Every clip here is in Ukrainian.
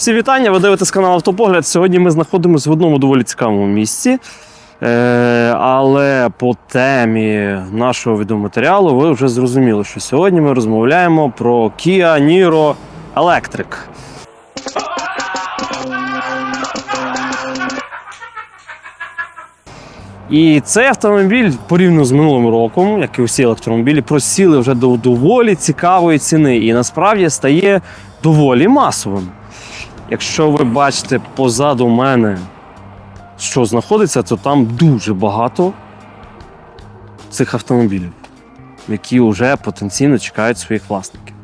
Всі вітання, ви дивитесь канал Автопогляд. Сьогодні ми знаходимося в одному доволі цікавому місці. Е, але по темі нашого відеоматеріалу ви вже зрозуміли, що сьогодні ми розмовляємо про Kia Niro Electric. І цей автомобіль порівняно з минулим роком, як і усі електромобілі, просіли вже до доволі цікавої ціни і насправді стає доволі масовим. Якщо ви бачите позаду мене, що знаходиться, то там дуже багато цих автомобілів, які вже потенційно чекають своїх власників.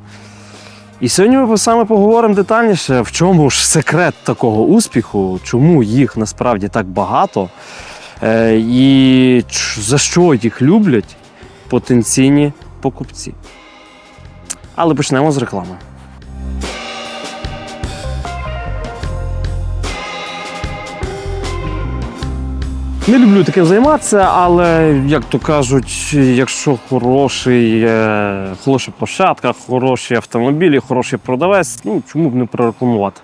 І сьогодні ми саме поговоримо детальніше, в чому ж секрет такого успіху, чому їх насправді так багато, е, і за що їх люблять потенційні покупці. Але почнемо з реклами. Не люблю таким займатися, але як то кажуть, якщо хороший, е, хороша площадка, хороші автомобілі, хороший продавець, ну чому б не прорекламувати?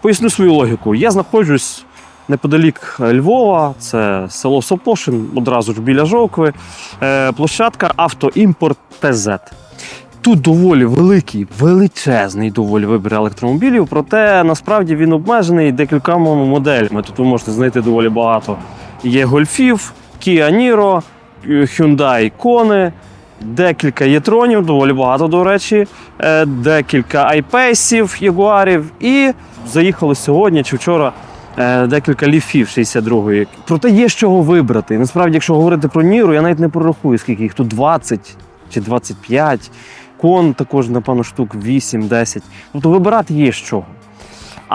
Поясню свою логіку. Я знаходжусь неподалік Львова, це село Сопошин, одразу ж біля Жовкви, е, площадка Автоімпорт ТЗ. Тут доволі великий, величезний доволі вибір електромобілів, проте насправді він обмежений декількома моделями. Тут ви можете знайти доволі багато. Є гольфів, Kia Niro, Hyundai Kona, декілька єтронів, доволі багато, до речі, е, декілька айпейсів, ягуарів і заїхали сьогодні чи вчора. е, Декілька ліфів 62-ї. Проте є з чого вибрати. Насправді, якщо говорити про Ніру, я навіть не прорахую, скільки їх тут 20 чи 25. Кон також, напевно, штук 8-10. Тобто вибирати є з чого.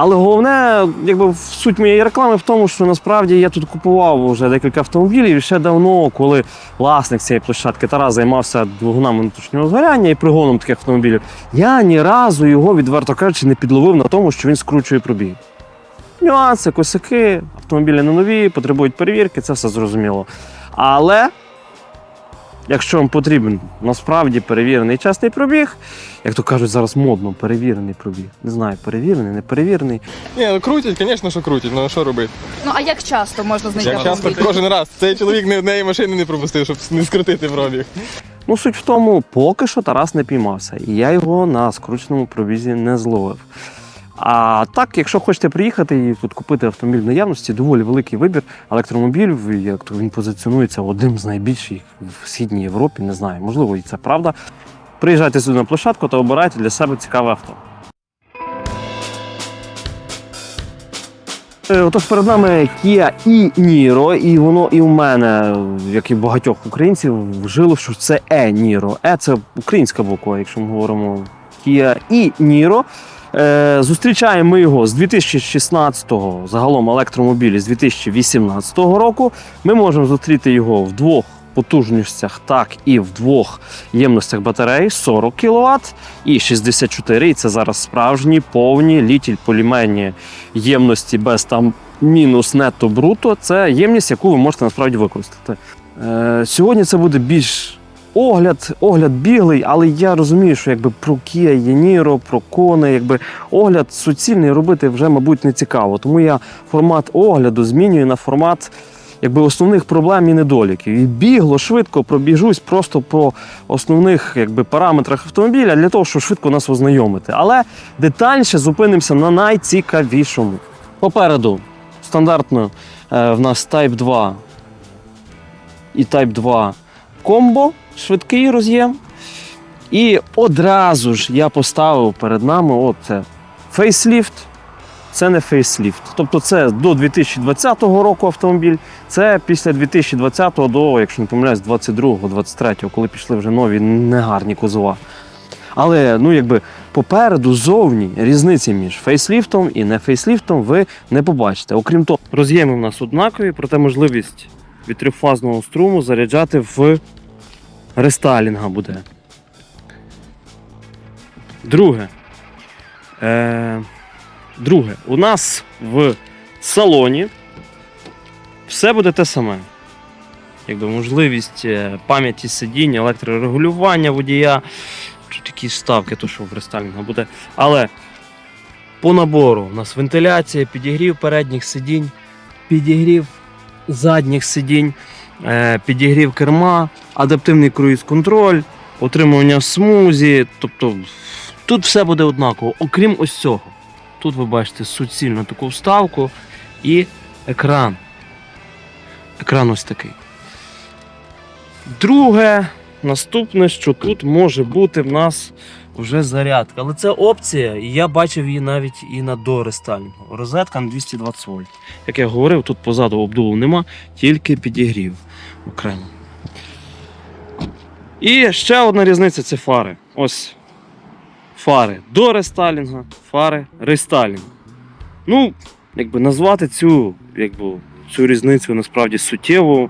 Але головне, якби суть моєї реклами в тому, що насправді я тут купував вже декілька автомобілів і ще давно, коли власник цієї площадки Тарас займався двигунами внутрішнього згоряння і пригоном таких автомобілів, я ні разу його, відверто кажучи, не підловив на тому, що він скручує пробіг. Нюанси, косяки, автомобілі не нові, потребують перевірки, це все зрозуміло. Але якщо вам потрібен насправді перевірений чесний пробіг, як то кажуть зараз модно, перевірений пробіг. Не знаю, перевірений, не перевірений. Ні, ну крутять, звісно, що крутять, ну а що робити? Ну а як часто можна знайти Як часто кожен раз. Цей чоловік ні однієї машини не пропустив, щоб не скрутити пробіг. Ну, суть в тому, поки що Тарас не піймався, і я його на скрученому пробізі не зловив. А так, якщо хочете приїхати і тут купити автомобіль в наявності, доволі великий вибір електромобілів, як то він позиціонується одним з найбільших в східній Європі, не знаю, можливо, і це правда. Приїжджайте сюди на площадку та обирайте для себе цікаве авто. Е, Отож перед нами Kia і Niro, і воно і в мене, як і багатьох українців, вжило, що це е Niro. Е це українська буква, якщо ми говоримо Kia і Niro. Е, зустрічаємо ми його з 2016-го, загалом електромобілі з 2018 року. Ми можемо зустріти його в двох потужностях, так і в двох ємностях батареї 40 кВт і 64. І це зараз справжні повні літіль полімерні ємності без там мінус нетто бруто. Це ємність, яку ви можете насправді використати. Е, сьогодні це буде більш огляд, огляд біглий, але я розумію, що якби про Kia Єніро, про кони, якби огляд суцільний робити вже, мабуть, не цікаво. Тому я формат огляду змінюю на формат якби основних проблем і недоліків. І бігло, швидко пробіжусь просто по основних якби, параметрах автомобіля для того, щоб швидко нас ознайомити. Але детальніше зупинимося на найцікавішому. Попереду стандартно е, в нас Type 2 і Type 2 комбо, швидкий роз'єм. І одразу ж я поставив перед нами от це фейсліфт. Це не фейсліфт. Тобто це до 2020 року автомобіль, це після 2020 до, якщо не помиляюсь, 22-23, коли пішли вже нові негарні кузова. Але ну якби попереду зовні різниці між фейсліфтом і не фейсліфтом ви не побачите. Окрім того, роз'єми в нас однакові, проте можливість від трьохфазного струму заряджати в рестайлінга буде. Друге. Е, друге, у нас в салоні все буде те саме. Якби можливість е, пам'яті сидіння, електрорегулювання водія, чи такі ставки, то що в рестайлінга буде. Але По набору у нас вентиляція, підігрів передніх сидінь, підігрів задніх сидінь, підігрів керма, адаптивний круїз-контроль, отримування смузі. Тобто тут все буде однаково, окрім ось цього. Тут ви бачите суцільну таку вставку і екран. Екран ось такий. Друге, наступне, що тут може бути в нас вже зарядка. Але це опція, і я бачив її навіть і на дорестайлінгу. Розетка на 220 вольт. Як я говорив, тут позаду обдуву нема, тільки підігрів окремо. І ще одна різниця це фари. Ось фари до рестайлінга, фари рестайлінга. Ну, якби назвати цю, якби, цю різницю насправді суттєво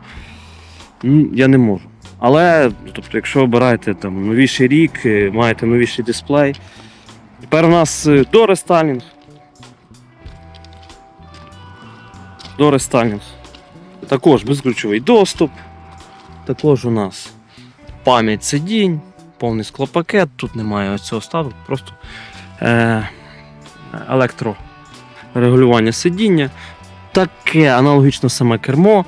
я не можу. Але, тобто, якщо обираєте там новіший рік, е, маєте новіший дисплей. Тепер у нас е, до рестайлінг. До рестайлінг. Також безключовий доступ. Також у нас пам'ять сидінь, повний склопакет, тут немає цього ставу, просто е, електрорегулювання сидіння. Таке аналогічно саме кермо.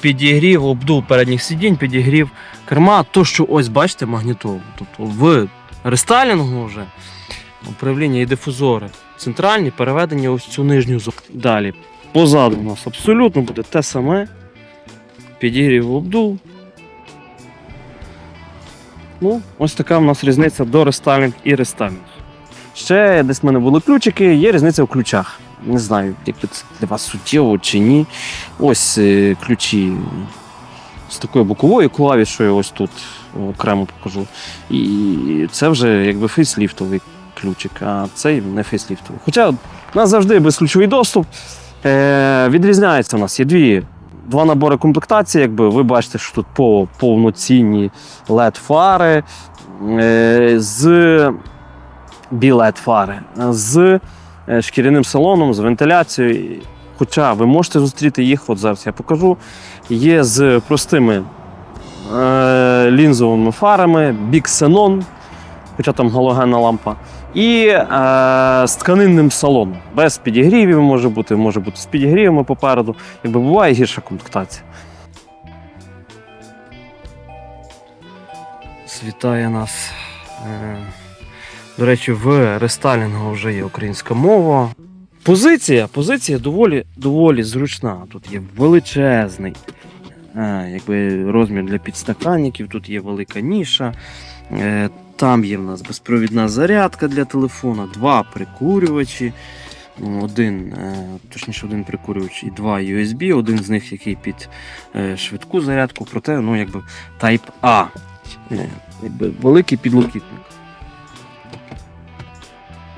Підігрів, обдув передніх сидінь, підігрів керма. То, що ось бачите, магнітолу. Тобто в рестайлінгу вже управління і дифузори центральні переведені ось цю нижню зону. Далі. Позаду у нас абсолютно буде те саме. Підігрів обдув. Ну, ось така в нас різниця до рестайлінг і рестайлінг. Ще десь в мене були ключики, є різниця в ключах. Не знаю, як це для вас суттєво чи ні. Ось е, ключі з такою боковою клавішою, ось тут окремо покажу. І це вже якби фейсліфтовий ключик, а цей не фейсліфтовий. Хоча у нас завжди безключовий доступ. Е, відрізняється у нас є дві. Два набори комплектації, якби ви бачите, що тут по повноцінні LED-фари е, з білет фари з шкіряним салоном, з вентиляцією. Хоча ви можете зустріти їх, от зараз я покажу. Є з простими е, лінзовими фарами, Big Xenon, хоча там галогенна лампа, і е, з тканинним салоном. Без підігрівів може бути, може бути з підігрівами попереду. Якби буває гірша комплектація. Світає нас. Е, до речі, в рестайлінгу вже є українська мова. Позиція, позиція доволі, доволі зручна. Тут є величезний е, якби розмір для підстаканників, тут є велика ніша. Е, там є в нас безпровідна зарядка для телефона, два прикурювачі. Один, е, точніше, один прикурювач і два USB, один з них який під е, швидку зарядку, проте ну, якби Type A. Е, великий підлокітник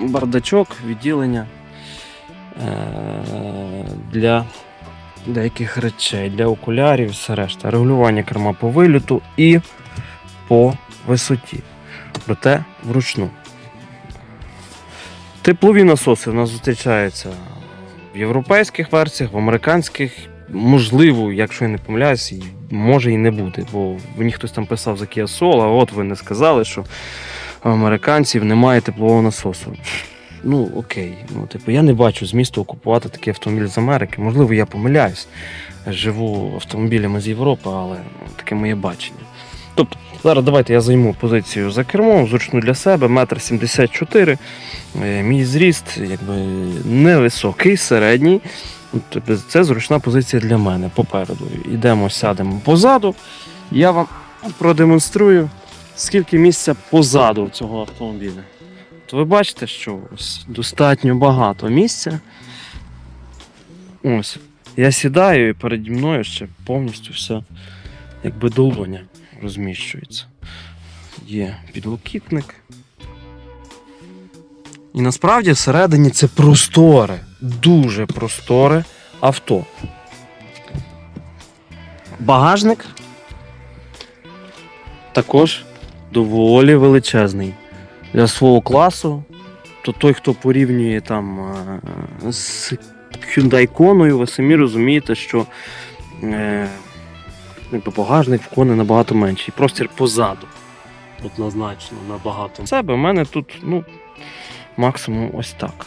бардачок, відділення е, для деяких речей, для окулярів, все решта. Регулювання керма по виліту і по висоті. Проте вручну. Теплові насоси у нас зустрічаються в європейських версіях, в американських. Можливо, якщо я не помиляюсь, може і не буде, бо мені хтось там писав за Kia Soul, а от ви не сказали, що американців немає теплового насосу. Ну, окей. Ну, типу, я не бачу змісту купувати такий автомобіль з Америки. Можливо, я помиляюсь. Живу автомобілями з Європи, але ну, таке моє бачення. Тобто, зараз давайте я займу позицію за кермом, зручну для себе, метр 74. Е, Мій зріст якби невисокий, середній. Тобто, це зручна позиція для мене попереду. Йдемо, сядемо позаду. Я вам продемонструю, скільки місця позаду цього автомобіля. То ви бачите, що ось достатньо багато місця. Ось. Я сідаю і переді мною ще повністю все якби долоня розміщується. Є підлокітник. І насправді всередині це просторе, дуже просторе авто. Багажник також доволі величезний. Для свого класу, то той, хто порівнює там е, з Hyundai Kona, ви самі розумієте, що е, багажник в Kona набагато менший. Простір позаду. Однозначно набагато. Себе в мене тут ну, максимум ось так.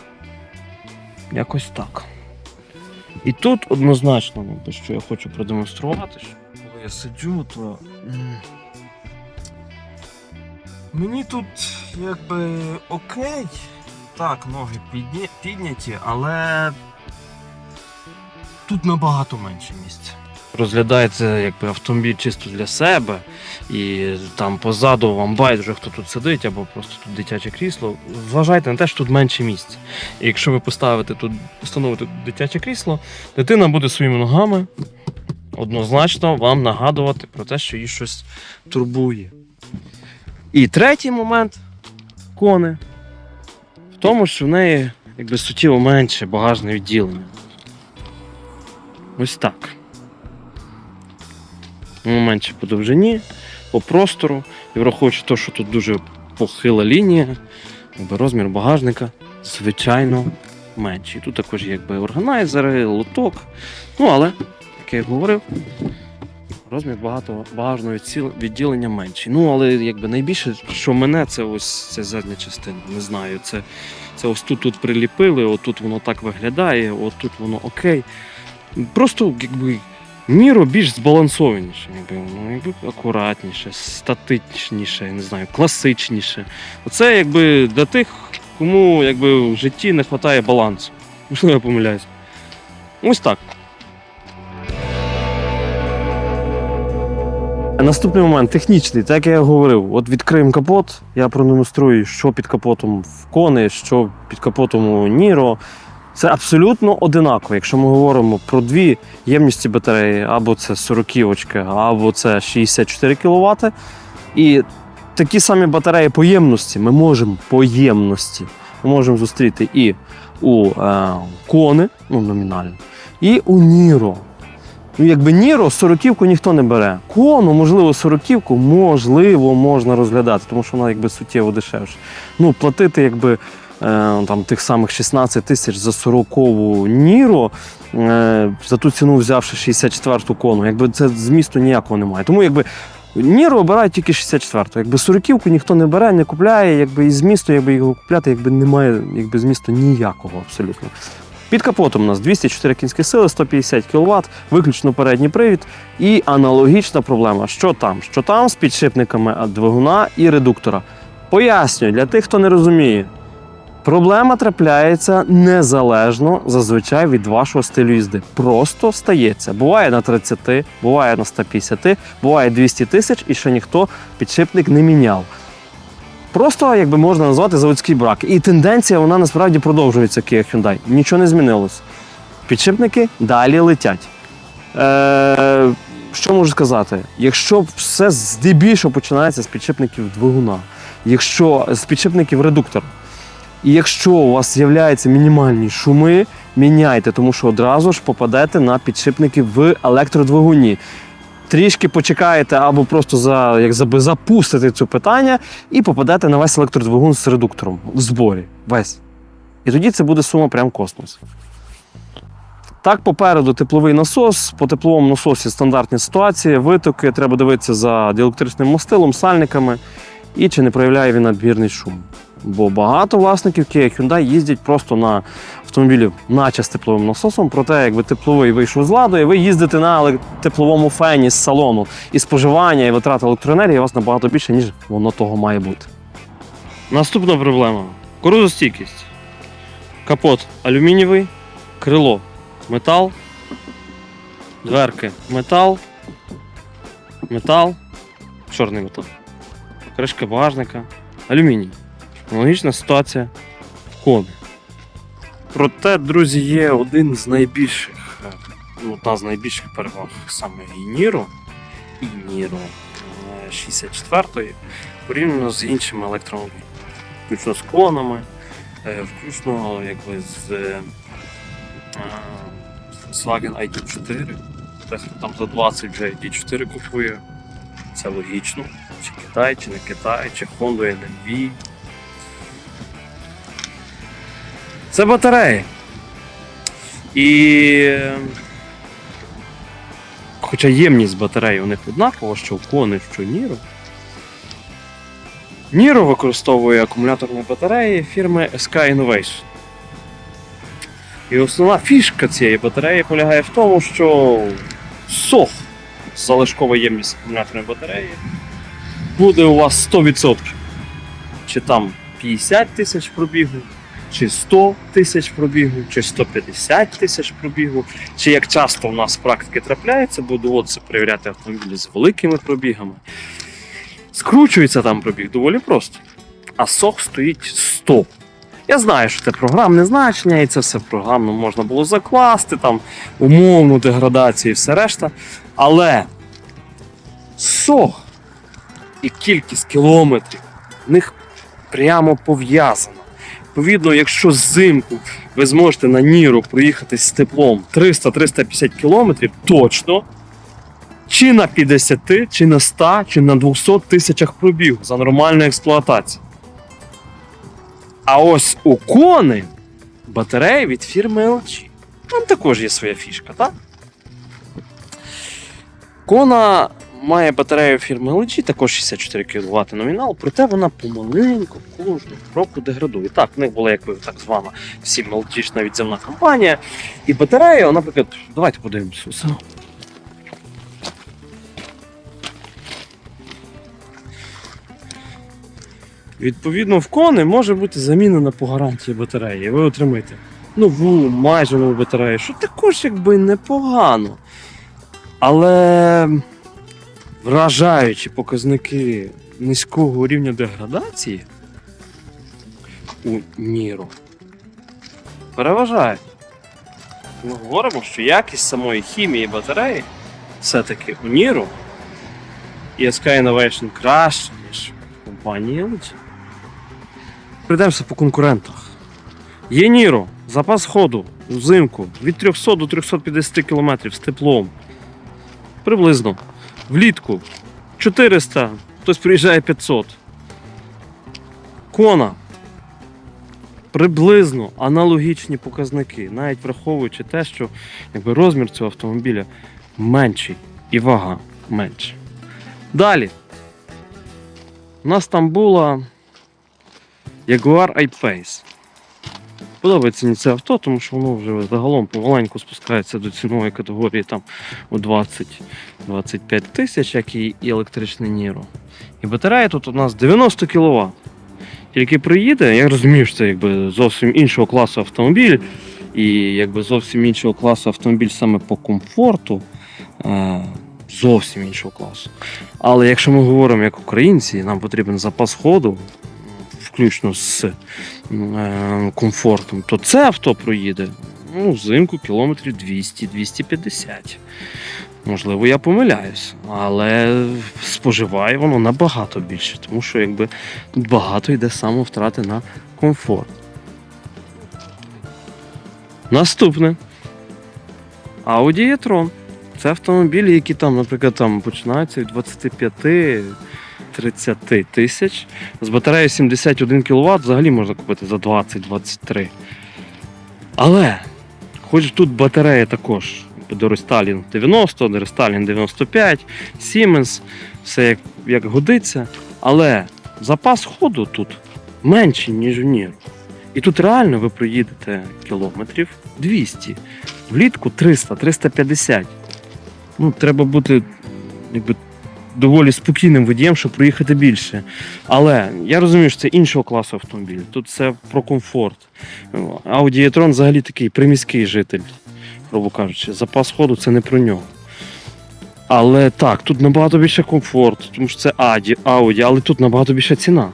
Якось так. І тут однозначно, ну, що я хочу продемонструвати, що коли я сиджу, то. Мені тут якби окей. Так, ноги підня... підняті, але тут набагато менше місця. Розглядається якби автомобіль чисто для себе, і там позаду вам байдуже, хто тут сидить, або просто тут дитяче крісло. Зважайте на те, що тут менше місця. І якщо ви поставите тут, встановите тут дитяче крісло, дитина буде своїми ногами однозначно вам нагадувати про те, що її щось турбує. І третій момент кони в тому, що в неї якби суттєво менше багажне відділення. Ось так. Воно менше по довжині, по простору. І враховуючи те, що тут дуже похила лінія, якби розмір багажника, звичайно, менший. Тут також є якби органайзери, лоток. Ну, але, як я говорив, розмір багато багажного відділення менший. Ну, але якби найбільше, що мене, це ось ця задня частина. Не знаю, це, це ось тут тут приліпили, отут воно так виглядає, отут воно окей. Просто якби. Ніро більш збалансованіше, якби, ну, якби акуратніше, статичніше, не знаю, класичніше. Оце якби для тих, кому якби, в житті не вистачає балансу. Можливо, я помиляюсь. Ось так. Наступний момент технічний, так як я говорив. От відкриємо капот, я продемонструю, що під капотом в кони, що під капотом у Ніро. Це абсолютно одинаково. Якщо ми говоримо про дві ємності батареї, або це 40 або це 64 кВт. І такі самі батареї по ємності ми можемо по ємності ми можемо зустріти і у е, кони, ну номінально, і у Ніро. Ну, якби Ніро 40-ку ніхто не бере. Кону, можливо, 40-ку, можливо, можна розглядати, тому що вона якби суттєво дешевше. Ну, платити якби е, там, тих самих 16 тисяч за 40-ку Ніро, е, за ту ціну взявши 64-ту кону, якби це змісту ніякого немає. Тому якби Ніро обирають тільки 64-ту. Якби 40-ку ніхто не бере, не купляє, якби і змісту, якби його купляти, якби немає якби змісту ніякого абсолютно. Під капотом у нас 204 кінські сили, 150 кВт, виключно передній привід. І аналогічна проблема. Що там? Що там з підшипниками двигуна і редуктора. Пояснюю для тих, хто не розуміє. Проблема трапляється незалежно зазвичай від вашого стилю їзди. Просто стається. Буває на 30, буває на 150, буває 200 тисяч, і ще ніхто підшипник не міняв. Просто, якби можна назвати заводський брак. І тенденція вона насправді продовжується Kia Hyundai. Нічого не змінилось. Підшипники далі летять. Е, що можу сказати? Якщо все здебільшого починається з підшипників двигуна, якщо з підшипників редуктора, і якщо у вас з'являються мінімальні шуми, міняйте, тому що одразу ж попадете на підшипники в електродвигуні. Трішки почекаєте або просто за, як заби, запустите це питання і попадете на весь електродвигун з редуктором в зборі. Весь. І тоді це буде сума прям космос. Так, попереду тепловий насос. По тепловому насосі стандартні ситуації, витоки, треба дивитися за діелектричним мастилом, сальниками і чи не проявляє він надмірний шум. Бо багато власників Kia Hyundai їздять просто на автомобілі, наче з тепловим насосом. Проте, якби тепловий вийшов з ладу, і ви їздите на тепловому фені з салону, і споживання, і витрата електроенергії у вас набагато більше, ніж воно того має бути. Наступна проблема: корозостійкість. Капот алюмінієвий, крило метал, дверки метал, метал, чорний метал, кришка багажника, алюміній. Аналогічна ситуація в кони. Проте, друзі, є один з найбільших, е, ну, одна з найбільших переваг саме і Ніро, і Ніро е, 64-ї порівняно з іншими електромобілями. Включно з клонами, е, включно якби з е, е, Volkswagen ID4. Дехто там за 20 вже ID4 купує. Це логічно. Чи Китай, чи не Китай, чи Honda NMV. Це батареї. І. е, Хоча ємність батареї у них однакова, що в Кони, що Ніро. Ніро використовує акумуляторні батареї фірми SK Innovation. І основна фішка цієї батареї полягає в тому, що сох залишкова ємність акумуляторної батареї буде у вас 100%. Чи там 50 тисяч пробігу, чи 100 тисяч пробігу, чи 150 тисяч пробігу, чи як часто у нас практики трапляється, бо доводиться перевіряти автомобілі з великими пробігами. Скручується там пробіг доволі просто. А сох стоїть 100. Я знаю, що це програмне значення, і це все програмно можна було закласти, там умовну деградацію і все решта. Але сох і кількість кілометрів в них прямо пов'язана. Відповідно, якщо взимку ви зможете на Ніру проїхати з теплом 300-350 кілометрів, точно. Чи на 50, чи на 100, чи на 200 тисячах пробігу за нормальну експлуатацію. А ось у кони батареї від фірми LG. Там також є своя фішка, так? Кона має батарею фірми LG, також 64 кВт номінал, проте вона помаленьку кожну року деградує. Так, в них була якби так звана всім LG відземна компанія. І батарея, наприклад, давайте подивимося. Все. Відповідно, в кони може бути замінена по гарантії батареї. Ви отримаєте нову, майже нову батарею, що також якби непогано. Але вражаючі показники низького рівня деградації у Ніру переважають. Ми говоримо, що якість самої хімії батареї все-таки у Ніру і SK Innovation краще, ніж компанії LG. Прийдемося по конкурентах. Є Ніро, запас ходу взимку від 300 до 350 км з теплом. Приблизно. Влітку 400, хтось приїжджає 500. Кона. Приблизно аналогічні показники, навіть враховуючи те, що якби, розмір цього автомобіля менший і вага менша. Далі. У нас там була Jaguar I-Pace. Подобається мені це авто, тому що воно вже загалом помаленьку спускається до цінової категорії там у 20-25 тисяч, як і електричний Ніро. І батарея тут у нас 90 кВт. Тільки приїде, я розумію, що це якби зовсім іншого класу автомобіль, і якби зовсім іншого класу автомобіль саме по комфорту. е, Зовсім іншого класу. Але якщо ми говоримо як українці, нам потрібен запас ходу, включно з е, комфортом, то це авто проїде ну, взимку кілометрів 200-250. Можливо, я помиляюсь, але споживає воно набагато більше, тому що якби багато йде самовтрати на комфорт. Наступне. Audi e-tron. Це автомобілі, які там, наприклад, там починаються від 25 30 тисяч. З батареєю 71 кВт взагалі можна купити за 20-23. Але, хоч тут батарея також Доросталін 90, Доросталін 95, Siemens, все як, як годиться. Але запас ходу тут менший, ніж у Ніру. І тут реально ви проїдете кілометрів 200, влітку 300-350. Ну, треба бути якби, доволі спокійним водієм, щоб проїхати більше. Але я розумію, що це іншого класу автомобіль. Тут все про комфорт. Audi e-tron взагалі такий приміський житель, грубо кажучи. Запас ходу це не про нього. Але так, тут набагато більше комфорт, тому що це Audi, Audi, але тут набагато більша ціна.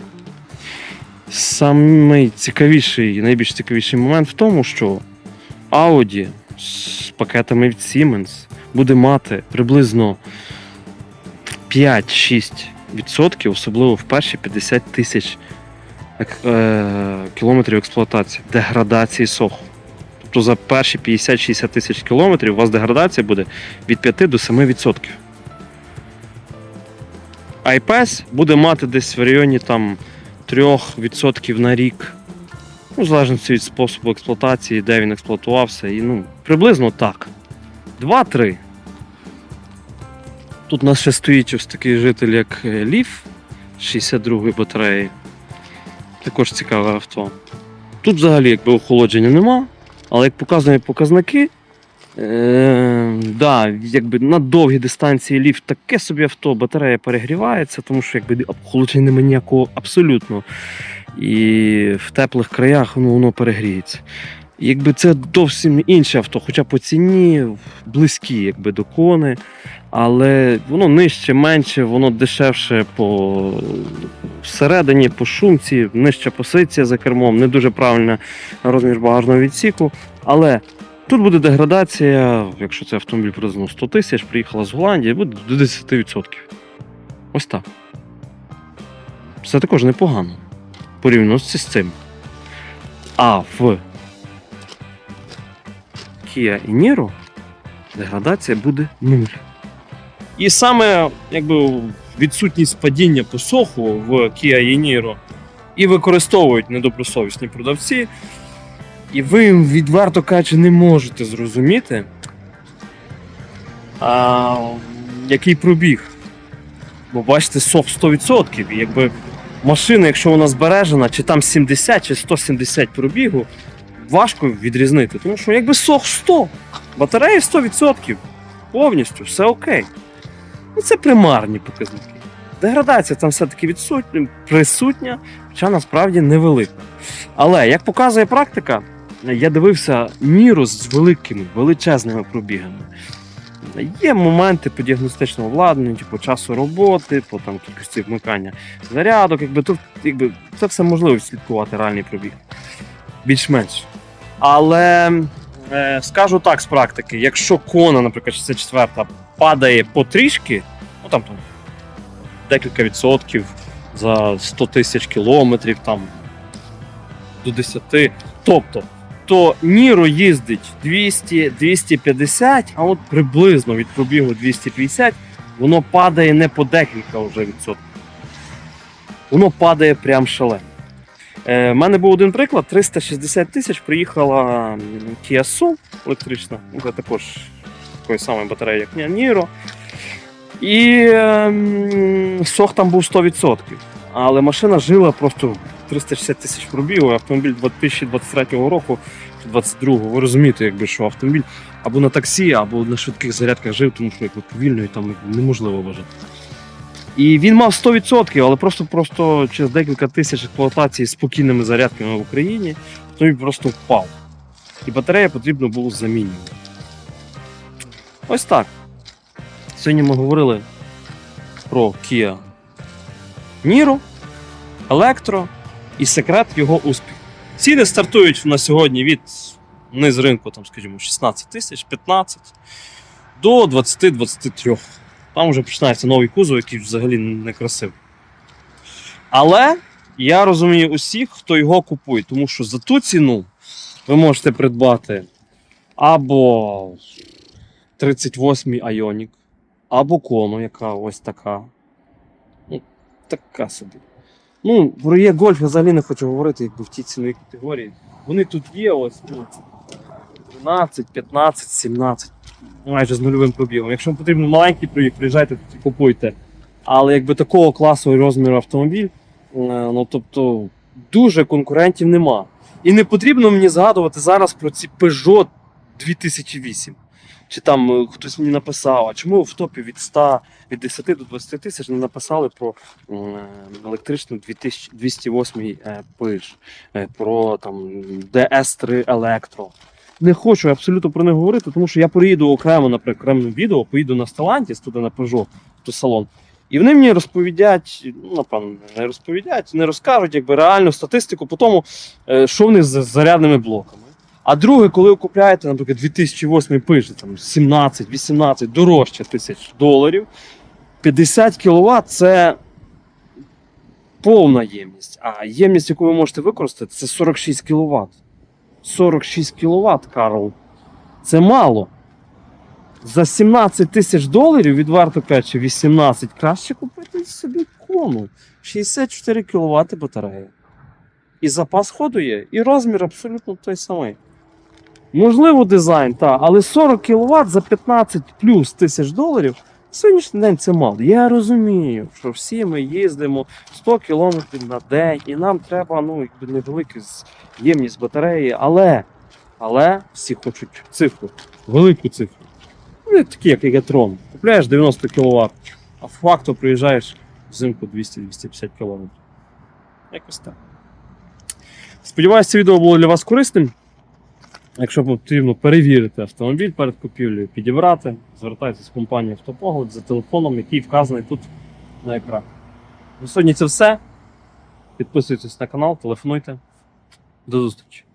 Самий цікавіший, найбільш цікавіший момент в тому, що Audi з пакетами від Siemens буде мати приблизно 5-6%, особливо в перші 50 тисяч е, кілометрів експлуатації, деградації соху. Тобто за перші 50-60 тисяч кілометрів у вас деградація буде від 5 до 7%. iPS буде мати десь в районі там 3% на рік. Ну, в залежності від способу експлуатації, де він експлуатувався, і ну, приблизно так. 2-3. Тут у нас ще стоїть ось такий житель, як Ліф 62 батареї. Також цікаве авто. Тут взагалі якби охолодження нема. Але як показують показники, е, да, якби на довгій дистанції ліфт таке собі авто, батарея перегрівається, тому що якби охолодження немає ніякого абсолютно. І в теплих краях ну, воно перегріється. Якби це зовсім інше авто, хоча по ціні близькі якби, до кони, але воно нижче, менше, воно дешевше по всередині, по шумці, нижча позиція за кермом, не дуже правильна розмір багажного відсіку. Але тут буде деградація, якщо це автомобіль приблизно 100 тисяч, приїхала з Голландії, буде до 10%. Ось так. Це також непогано порівняно з цим. А в Kia і Niro деградація буде нуль. І саме якби відсутність падіння по соху в Kia і Niro і використовують недобросовісні продавці. І ви відверто кажучи, не можете зрозуміти, а, який пробіг. Бо бачите, сох 100%. І якби машина, якщо вона збережена, чи там 70 чи 170 пробігу, важко відрізнити. Тому що якби сох 100, батарея 100%, повністю, все окей. Ну це примарні показники. Деградація там все-таки відсутня, присутня, хоча насправді невелика. Але як показує практика, я дивився міру з великими, величезними пробігами. Є моменти по діагностичному обладнанню, по часу роботи, по там, кількості вмикання зарядок. Якби, тут, якби, це все можливо відслідкувати реальний пробіг. Більш-менш. Але е, скажу так з практики, якщо кона, наприклад, 64 падає потрішки, ну там, там декілька відсотків за 100 тисяч кілометрів, там до 10, тобто то Ніро їздить 200-250, а от приблизно від пробігу 250 воно падає не по декілька вже відсотків. Воно падає прям шалено. Е, У мене був один приклад: 360 тисяч приїхала Kia Soul електрична, це також такої самої батареї, як Niro. І ем, сох там був 100%. Але машина жила просто 360 тисяч пробігу, автомобіль 2023 року чи 22-го. Ви розумієте, якби що автомобіль або на таксі, або на швидких зарядках жив, тому що якби повільно і там неможливо вважати. І він мав 100%, але просто, просто через декілька тисяч експлуатації з спокійними зарядками в Україні автомобіль просто впав. І батарея потрібно було замінювати. Ось так. Сьогодні ми говорили про Kia Niro, Електро і секрет його успіху. Ціни стартують на сьогодні від низ ринку, там, скажімо, 16 тисяч, 15 до 20-23. Там вже починається новий кузов, який взагалі не красивий. Але я розумію усіх, хто його купує, тому що за ту ціну ви можете придбати або 38-й Ioniq, або Кону, яка ось така. Ну, така собі. Ну, про є гольф я взагалі не хочу говорити, якби в тій ціновій категорії. Вони тут є, ось ну, 13, 15, 17, майже з нульовим пробігом. Якщо вам потрібен маленький пробіг, приїжджайте купуйте. Але якби такого класу і розміру автомобіль, е, ну тобто дуже конкурентів нема. І не потрібно мені згадувати зараз про ці Peugeot 2008. Чи там е, хтось мені написав, а чому в топі від 100, від 10 до 20 тисяч не написали про е, електричну 208 е, Peugeot, е, про там DS3 Electro. Не хочу абсолютно про них говорити, тому що я приїду окремо, наприклад, окремому відео, поїду на Stellantis, туди на Peugeot, то салон. І вони мені розповідять, ну, напевно, не розповідять, не розкажуть якби реальну статистику по тому, е, що вони з зарядними блоками. А друге, коли ви купляєте, наприклад, 2008 пише, 17-18 дорожче тисяч доларів, 50 кВт це повна ємність. А ємність, яку ви можете використати, це 46 кВт. 46 кВт, Карл. Це мало. За 17 тисяч доларів, відверто кажучи, 18, краще купити собі кону. 64 кВт батарея. І запас ходу є, і розмір абсолютно той самий. Можливо, дизайн, так, але 40 кВт за 15 плюс тисяч доларів сьогоднішній день це мало. Я розумію, що всі ми їздимо 100 км на день, і нам треба ну, невелика ємність батареї, але Але всі хочуть цифру, велику цифру. Ну, такі, як Егатрон. Купляєш 90 кВт, а факту приїжджаєш взимку 200-250 км. Якось так. Сподіваюся, це відео було для вас корисним. Якщо потрібно перевірити автомобіль перед купівлею, підібрати, звертайтеся в компанію Автопогляд за телефоном, який вказаний тут на екрані. На сьогодні це все. Підписуйтесь на канал, телефонуйте. До зустрічі!